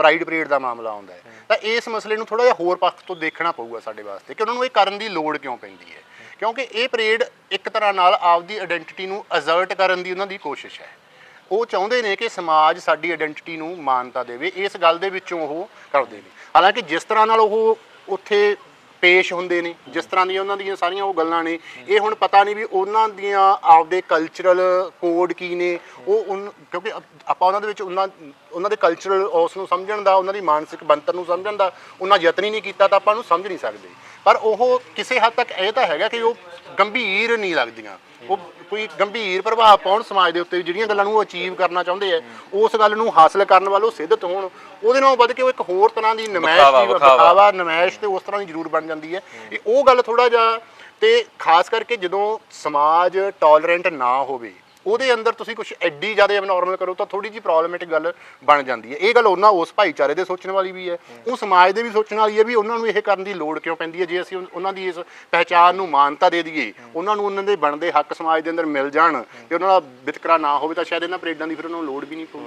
Pride parade ਦਾ ਮਾਮਲਾ ਆਉਂਦਾ ਹੈ। ਤਾਂ ਇਸ ਮਸਲੇ ਨੂੰ ਥੋੜਾ ਜਿਹਾ ਹੋਰ ਪੱਖ ਤੋਂ ਦੇਖਣਾ ਪਊਗਾ ਸਾਡੇ ਵਾਸਤੇ, ਕਿ ਉਹਨਾਂ ਨੂੰ ਇਹ ਕਰਨ ਦੀ ਲੋੜ ਕਿਉਂ ਪੈਂਦੀ ਹੈ। ਕਿਉਂਕਿ ਇਹ ਪਰੇਡ ਇੱਕ ਤਰ੍ਹਾਂ ਨਾਲ ਆਪਦੀ ਆਇਡੈਂਟੀਟੀ ਨੂੰ ਅਜ਼ਰਟ ਕਰਨ ਦੀ ਉਹਨਾਂ ਦੀ ਕੋਸ਼ਿਸ਼ ਹੈ। ਉਹ ਚਾਹੁੰਦੇ ਨੇ ਕਿ ਸਮਾਜ ਸਾਡੀ ਆਇਡੈਂਟੀਟੀ ਨੂੰ ਮਾਨਤਾ ਦੇਵੇ, ਇਸ ਗੱਲ ਦੇ ਵਿੱਚੋਂ ਉਹ ਕਰਦੇ ਨੇ। ਹਾਲਾਂਕਿ ਜਿਸ ਤਰ੍ਹਾਂ ਨਾਲ ਉਹ ਉੱਥੇ ਪੇਸ਼ ਹੁੰਦੇ ਨੇ, ਜਿਸ ਤਰ੍ਹਾਂ ਦੀਆਂ ਉਹਨਾਂ ਦੀਆਂ ਸਾਰੀਆਂ ਉਹ ਗੱਲਾਂ ਨੇ। ਇਹ ਹੁਣ ਪਤਾ ਨਹੀਂ ਵੀ ਉਹਨਾਂ ਦੀਆਂ ਆਪਦੇ ਕਲਚਰਲ ਕੋਡ ਕੀ ਨੇ, ਉਹ ਕਿਉਂਕਿ ਆਪਾਂ ਉਹਨਾਂ ਦੇ ਵਿੱਚ ਉਹਨਾਂ ਉਹਨਾਂ ਦੇ ਕਲਚਰਲ ਉਸ ਨੂੰ ਸਮਝਣ ਦਾ, ਉਹਨਾਂ ਦੀ ਮਾਨਸਿਕ ਬਣਤਰ ਨੂੰ ਸਮਝਣ ਦਾ ਉਹਨਾਂ ਯਤਨ ਹੀ ਨਹੀਂ ਕੀਤਾ ਤਾਂ ਆਪਾਂ ਨੂੰ ਸਮਝ ਨਹੀਂ ਸਕਦੇ। ਪਰ ਉਹ ਕਿਸੇ ਹੱਦ ਤੱਕ, ਇਹ ਤਾਂ ਹੈਗਾ ਕਿ ਉਹ ਗੰਭੀਰ ਨਹੀਂ ਲੱਗਦੀਆਂ ਉਹ ਕੋਈ ਗੰਭੀਰ ਪ੍ਰਭਾਵ ਪਾਉਣ ਸਮਾਜ ਦੇ ਉੱਤੇ ਜਿਹੜੀਆਂ ਗੱਲਾਂ ਨੂੰ ਉਹ ਅਚੀਵ ਕਰਨਾ ਚਾਹੁੰਦੇ ਆ ਉਸ ਗੱਲ ਨੂੰ ਹਾਸਲ ਕਰਨ ਵੱਲੋਂ ਸਿੱਧਤ ਹੋਣ ਉਹਦੇ ਨਾਲੋਂ ਵੱਧ ਕੇ ਉਹ ਇੱਕ ਹੋਰ ਤਰ੍ਹਾਂ ਦੀ ਨਮਾਇਸ਼ ਦੀ। ਵਿਖਾਵਾ ਨਮਾਇਸ਼ ਤੇ ਉਸ ਤਰ੍ਹਾਂ ਦੀ ਜ਼ਰੂਰ ਬਣ ਜਾਂਦੀ ਹੈ ਇਹ ਉਹ ਗੱਲ ਥੋੜਾ ਜਿਹਾ ਤੇ ਖਾਸ ਕਰਕੇ ਜਦੋਂ ਸਮਾਜ ਟੋਲਰੈਂਟ ਨਾ ਹੋਵੇ ਉਹਦੇ ਅੰਦਰ ਤੁਸੀਂ ਕੁਝ ਐਡੀ ਜ਼ਿਆਦਾ ਐਬਨੋਰਮਲ ਕਰੋ ਤਾਂ ਥੋੜੀ ਜੀ ਪ੍ਰੋਬਲਮੈਟਿਕ ਗੱਲ ਬਣ ਜਾਂਦੀ ਹੈ। ਇਹ ਗੱਲ ਉਹਨਾਂ ਉਸ ਭਾਈਚਾਰੇ ਦੇ ਸੋਚਣ ਵਾਲੀ ਵੀ ਹੈ। ਉਹ ਸਮਾਜ ਦੇ ਵੀ ਸੋਚਣ ਵਾਲੀ ਹੈ ਵੀ ਉਹਨਾਂ ਨੂੰ ਇਹ ਕਰਨ ਦੀ ਲੋੜ ਕਿਉਂ ਪੈਂਦੀ ਹੈ ਜੇ ਅਸੀਂ ਉਹਨਾਂ ਦੀ ਇਸ ਪਹਿਚਾਨ ਨੂੰ ਮਾਨਤਾ ਦੇ ਦਈਏ, ਉਹਨਾਂ ਨੂੰ ਉਹਨਾਂ ਦੇ ਬਣਦੇ ਹੱਕ ਸਮਾਜ ਦੇ ਅੰਦਰ ਮਿਲ ਜਾਣ ਤੇ ਉਹਨਾਂ ਦਾ ਵਿਤਕਰਾ ਨਾ ਹੋਵੇ ਤਾਂ ਸ਼ਾਇਦ ਇਹਨਾਂ ਪਰੇਡਾਂ ਦੀ ਫਿਰ ਉਹਨਾਂ ਨੂੰ ਲੋੜ ਵੀ ਨਹੀਂ ਪਊ।